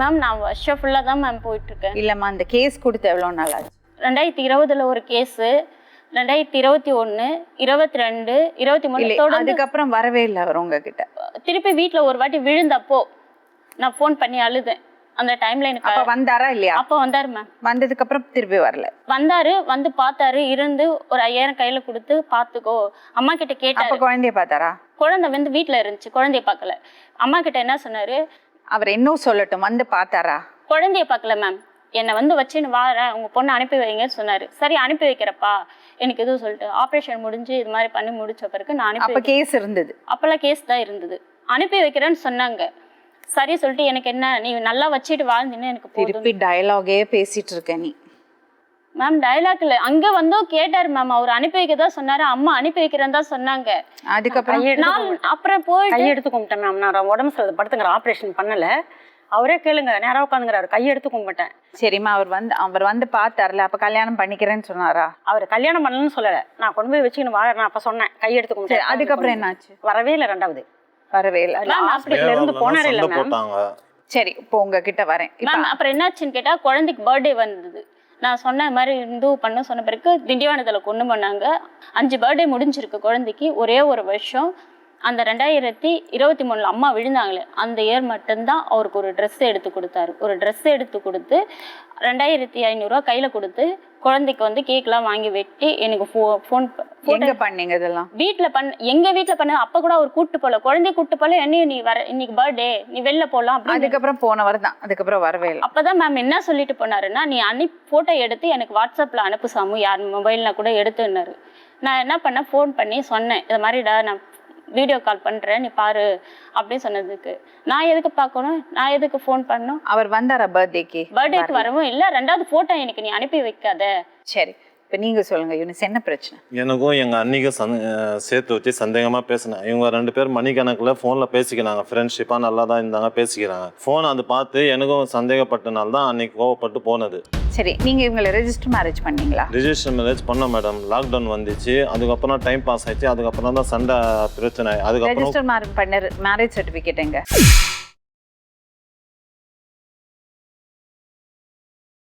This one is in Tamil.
மேம் நான் வருஷம் ஃபுல்லாக தான் மேம் போயிட்டுருக்கேன். இல்லம்மா அந்த கேஸ் கொடுத்து எவ்வளோ நாள் ஆச்சு? ரெண்டாயிரத்தி இருபதுல ஒரு கேஸு ரெண்டாயிரத்தி இருபத்தி ஒன்று இருபத்தி ரெண்டு இருபத்தி மூணு இல்லை தொடர்ந்து அதுக்கப்புறம் வரவே இல்லை அவர் உங்ககிட்ட. திருப்பி வீட்டில் ஒரு வாட்டி விழுந்தப்போ நான் ஃபோன் பண்ணி அழுதேன். அந்த டைமில் எனக்கு அப்ப வந்தாரா இல்லையா? அப்போ வந்தார் மேம் வந்ததுக்கு அப்புறம் திருப்பி வரல. வந்தாரு வந்து பார்த்தாரு இருந்து ஒரு ஐயாயிரம் கையில கொடுத்து பார்த்துக்கோ. அம்மா கிட்ட அப்ப கேட்டாரு குழந்தைய பார்த்தாரா? குழந்தை வந்து வீட்டில் இருந்துச்சு குழந்தைய பார்க்கல. அம்மா கிட்ட என்ன சொன்னாரு? அவர் இன்னும் சொல்லட்டும் வந்து பார்த்தாரா? குழந்தைய பார்க்கல மேம் என்னை வந்து வச்சுன்னு வாரேன். உங்க பொண்ணை அனுப்பி வைங்கன்னு சொன்னாரு. சரி அனுப்பி வைக்கிறப்பா. எனக்கு எதுவும் சொல்லிட்டு ஆப்ரேஷன் முடிஞ்சு இது மாதிரி பண்ணி முடிச்ச பிறகு நான் அப்ப கேஸ் இருந்தது. அப்போல்லாம் கேஸ் தான் இருந்தது. அனுப்பி வைக்கிறேன்னு சொன்னாங்க. சரி சொல்லிட்டு எனக்கு என்ன நீ நல்லா வச்சுட்டு வாழ்ந்தீன்னு எனக்கு திருப்பி டயலாகே பேசிட்டு இருக்க நீ. மேம் டயலாக்ல அங்க வந்தும் கேட்டாரு மேம் அவர் அனுப்பி வைக்க தான் சொன்னாரு. அம்மா அனுப்பி வைக்கிறேன்னு தான் சொன்னாங்க. அதுக்கப்புறம்? நான் அப்புறம் போயிட்டு கையெடுத்து கும்பிட்டேன் மேம் நான் உடம்பு சரியில்லை. படுத்துங்கிற ஆப்ரேஷன் பண்ணல. அவரே கேளுங்க. நேரா உட்காந்துங்கிறாரு கையெடுத்து கும்பிட்டேன். சரிம்மா அவர் வந்து அவர் வந்து பார்த்தார்ல. அப்ப கல்யாணம் பண்ணிக்கிறேன்னு சொன்னாரா? அவர் கல்யாணம் பண்ணலன்னு சொல்லல. நான் கொண்டு போய் வச்சுக்கின்னு வாழ நான் அப்ப சொன்னேன். கையெடுத்து சரி கும்பிட்டேன். அதுக்கப்புறம் என்னாச்சு? வரவே இல்லை ரெண்டாவது. வரவே இல்லை. ஹாஸ்பிட்டல்ல இருந்து போனாரே இல்ல மேம் சரி இப்போ உங்ககிட்ட வரேன். மேம் அப்புறம் என்னாச்சுன்னு கேட்டா குழந்தைக்கு பர்த்டே வந்தது. நான் சொன்ன மாதிரி இந்து பண்ண சொன்ன பிறகு திண்டிவனத்தில் கொண்டு பண்ணாங்க அஞ்சு பர்த்டே முடிஞ்சிருக்கு குழந்தைக்கு. ஒரே ஒரு வருஷம். அந்த ரெண்டாயிரத்தி இருபத்தி மூணில் அம்மா விழுந்தாங்களே அந்த இயர் மட்டும்தான் அவருக்கு ஒரு ட்ரெஸ் எடுத்து கொடுத்தாரு. ஒரு ட்ரெஸ் எடுத்து கொடுத்து ரெண்டாயிரத்தி ஐநூறுரூவா கையில் கொடுத்து குழந்தைக்கு வந்து கேக்லாம் வாங்கி வெட்டி எனக்கு ஃபோ ஃபோன் எங்க பண்ணீங்க இதெல்லாம்? வீட்டில் பண்ண எங்க வீட்டில் பண்ண அப்போ கூட அவர் கூட்டு போகல குழந்தைய கூட்டு போகல என்னையும் நீ வர இன்னைக்கு பர்த்டே நீ வெளில அப்படின்னு. அதுக்கப்புறம் போனவர் தான். அதுக்கப்புறம் வரவே இல்லை. அப்பதான் மேம் என்ன சொல்லிட்டு போனாருன்னா நீ அனுப்பி ஃபோட்டோ எடுத்து எனக்கு வாட்ஸ்அப்பில் அனுப்பு சாமு யார் மொபைலில் கூட எடுத்துன்னாரு. நான் என்ன பண்ணேன் ஃபோன் பண்ணி சொன்னேன் இது மாதிரிடா நான் வீடியோ கால் பண்ணுறேன் நீ பாரு அப்படின்னு சொன்னதுக்கு. நான் எதுக்கு பார்க்கணும்? நான் எதுக்கு ஃபோன் பண்ணணும்? அவர் வந்தாரா பர்த்டேக்கு பர்த்டேக்கு வரவும் இல்லை. ரெண்டாவது ஃபோட்டோ எனக்கு நீ அனுப்பி வைக்காத. சரி. இப்ப நீங்க சொல்லுங்க யூனிஸ் என்ன பிரச்சனை? எனக்கும் எங்கள் அன்னிக்கும் சந் சேர்த்து வச்சு சந்தேகமாக பேசினேன். இவங்க ரெண்டு பேர் மணிக்கணக்கில் ஃபோனில் பேசிக்கிறாங்க. ஃப்ரெண்ட்ஷிப்பாக நல்லா தான் இருந்தாங்க பேசிக்கிறாங்க. ஃபோன் அது பார்த்து எனக்கும் சந்தேகப்பட்டனால தான் அன்னைக்கு கோவப்பட்டு போனது. சரி நீங்க இவங்களை ரெஜிஸ்டர் மேரேஜ் பண்ணீங்களா? ரிஜிஸ்டர் மேரேஜ் பண்ணோம் மேடம் லாக்டவுன் வந்துச்சு. அதுக்கப்புறம் டைம் பாஸ் ஆயிடுச்சு அதுக்கப்புறம் தான் சண்டை பிரச்சனை. அதுக்கப்புறம் ரெஜிஸ்டர் பண்ண மேரேஜ் சர்டிபிகேட் எங்க?